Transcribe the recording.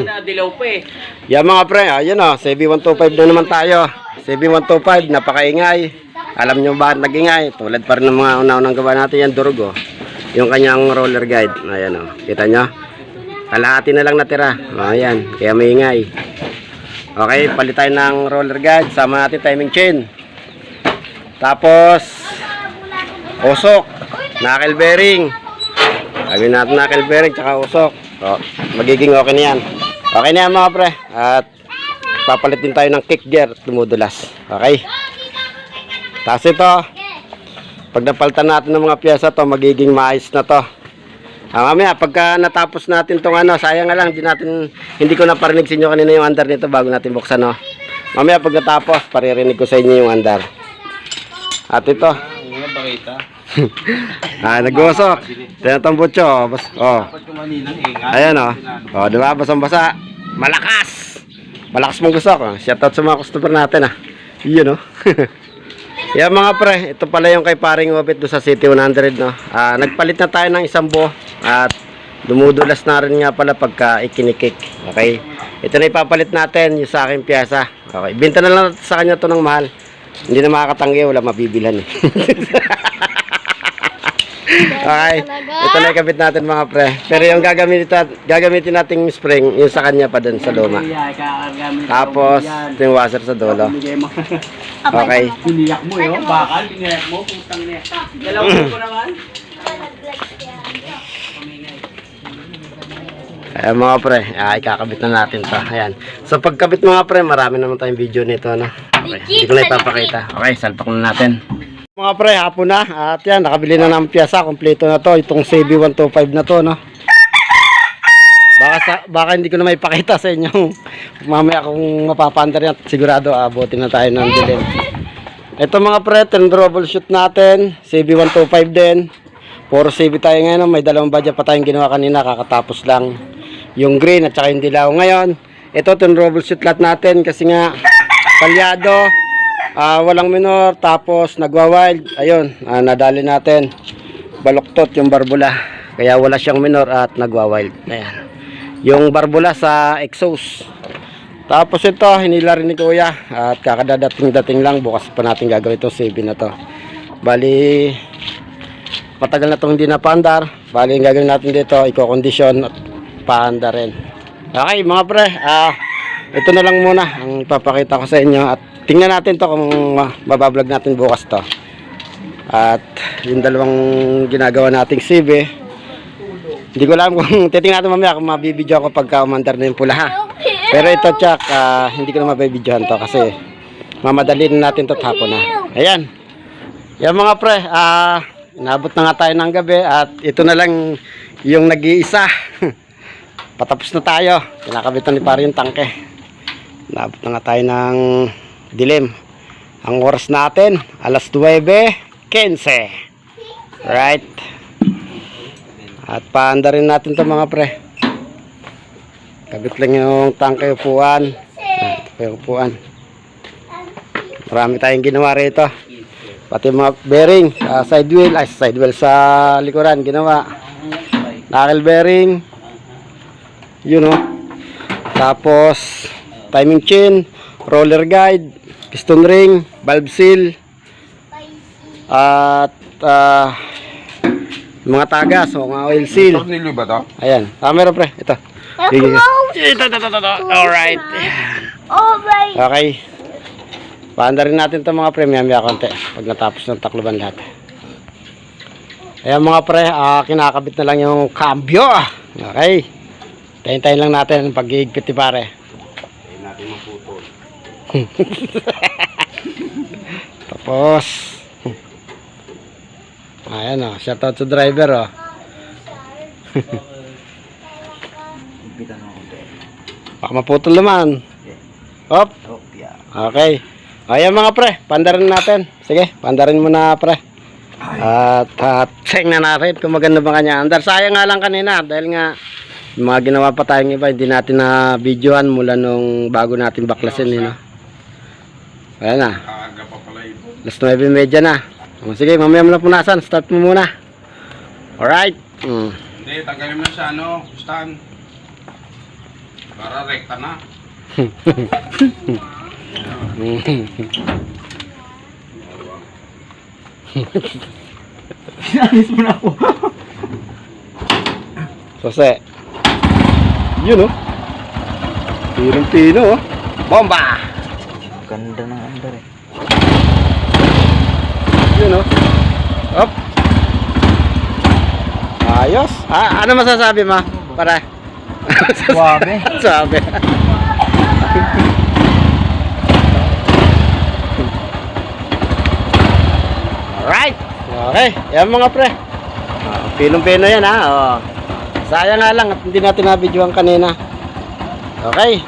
na dilaw pa eh. Yan mga pre, ayun o, CB125 na naman tayo. CB125, napakaingay. Alam nyo bakit nagingay? Tulad pa rin ng mga una-unang gawa natin yan, durog o. Yung kanyang roller guide. Ayan o, kita nyo? Kalahati na lang natira. O, ayan, kaya maingay. Okay, palit tayo ng roller guide. Sama natin timing chain. Tapos, usok, knuckle bearing. Sabi natin knuckle bearing, tsaka usok. O, magiging okay na yan. Okay na mga pre. At papalit din tayo ng kick gear at dumudulas. Okay? Tapos ito, pag napalitan natin ng mga pyesa to, magiging maayos na to. Ah, mamaya, pagka natapos natin tong ano, sayang nga lang, di natin, hindi ko naparinig sa inyo kanina yung andar nito bago natin buksan, no? Mamaya, pag natapos, paririnig ko sa inyo yung andar. At ito, Ano bakita? Ah, nag-usok. Tinatambutso, oh, bas, oh. Ayan o. Oh. di ba? Basang-basa. Malakas! Malakas mong gusto ko. Shoutout sa mga customer natin ah. Yun o. Yan mga pre, ito pala yung kay paring Obit do sa City 100 no. Ah, nagpalit na tayo ng isang buo at dumudulas na rin nga pala pagka ikinikik. Okay? Ito na ipapalit natin yung sa aking piyasa. Okay, binta na lang sa kanya to ng mahal. Hindi na makakatanggi, wala mabibilhan eh. okay, ito na ikabit natin mga pre. Pero yung gagamitin, gagamitin nating spring, yung sa kanya pa dun sa luma. Tapos, ito yung washer sa dulo. Okay. Piniyak mo eh. oh. Bakal, piniyak mo. Putang niya. Dalawang ko naman. Ayan mga pre, ah, ikakabit na natin to. Ayan. So pagkabit mga pre, marami naman tayong video nito. No? Okay. Hindi ko na ipapakita. Okay, salpak na natin. Mga pre, hapon na. At yan, nakabili na ng piyasa. Kompleto na to. Itong CB125 na to. No? Baka, sa, baka hindi ko na maipakita sa inyo. Mamaya kung mapapandar yan, sigurado abutin na tayo ng dilim. Ito mga pre, troubleshoot natin. CB125 din. Puro CB tayo ngayon. May dalawang badya pa tayong ginawa kanina. Kakatapos lang yung green at saka yung dilaw. Ngayon, ito troubleshoot lahat natin kasi nga palyado. Ah, walang minor. Tapos nagwa-wild. Ayun, ah, nadali natin. Baloktot yung barbula. Kaya wala siyang minor at nagwa-wild. Ayan. Yung barbula sa exhaust. Tapos ito, hinila rin ni Kuya. At kakadadating-dating lang. Bukas pa natin gagawin itong CB na to. Bali, matagal na itong hindi napaandar. Bali, ang gagawin natin dito, i-condition at paandar rin. Okay, mga pre. Ah, ito na lang muna ang ipapakita ko sa inyo. At tingnan natin to kung mabablog natin bukas to. At yung dalawang ginagawa nating CB. Hindi ko alam kung titingnan natin mamaya kung mabibidyo ako pagka umandar na yung pula ha. Pero ito tsak, ah, hindi ko na mabibidyohan to kasi mamadali na natin to hapon na. Ayan. Yan mga pre, ah, nabot na nga tayo ng gabi at ito na lang yung nag-iisa. Patapos na tayo. Kinakabitan ni pare yung tangke. Nabot na nga tayo ng dilim. Ang oras natin, alas 9.15. Right. At paanda rin natin to mga pre. Kabit lang yung tangke upuan. Ah, yung upuan. Marami tayong ginawa rito. Pati mga bearing, sa side wheel, ay side wheel sa likuran, ginawa. Knuckle bearing. Yun o. Tapos, timing chain, roller guide, piston ring, valve seal, at ah, mga tagas o mga oil seal. Tornilyo ba to? Ayan. Ah, meron pre. Ito. Ito, ito, ito, ito. Alright. Alright. Okay. Paanda rin natin itong mga pre. Maya-maya konti. Pag natapos ng takloban lahat. Ayan mga pre. ah, kinakabit na lang yung cambio. Okay. Tayin-tayin lang natin pag iigpit ni pare. Tayo natin maputol. Tapos. Ayan o. Shoutout sa driver oh. Baka maputol naman. Hop. Oh. Okay. Ayan mga pre, pandarin natin. Sige, pandarin mo na pre. At uh, check na natin kung maganda ba kanya. Andar, sayang nga lang kanina dahil nga mga ginawa pa tayong iba, hindi natin na videohan mula nung bago natin baklasin. Eh, no? Ayan na, Kaaga pa pala ito. last 9.30 na. O, sige, mamaya mo na punasan. Start mo muna. Alright. Mm. Hindi, tanggalin mo na sa ano, stand. Para rekta na. Alis mo na ako. Sose. Yun oh. Pinong-pino oh. Bomba! Ganda ng under eh. Yun oh. Up. Ayos. Ah, ano masasabi mo? Para. Suwabe. Sabi. Alright. Okay. Yan mga pre. Ah, Pinong-pino yan ha. Oh. Sayang nga lang at hindi natin nabidyohan kanina. Okay.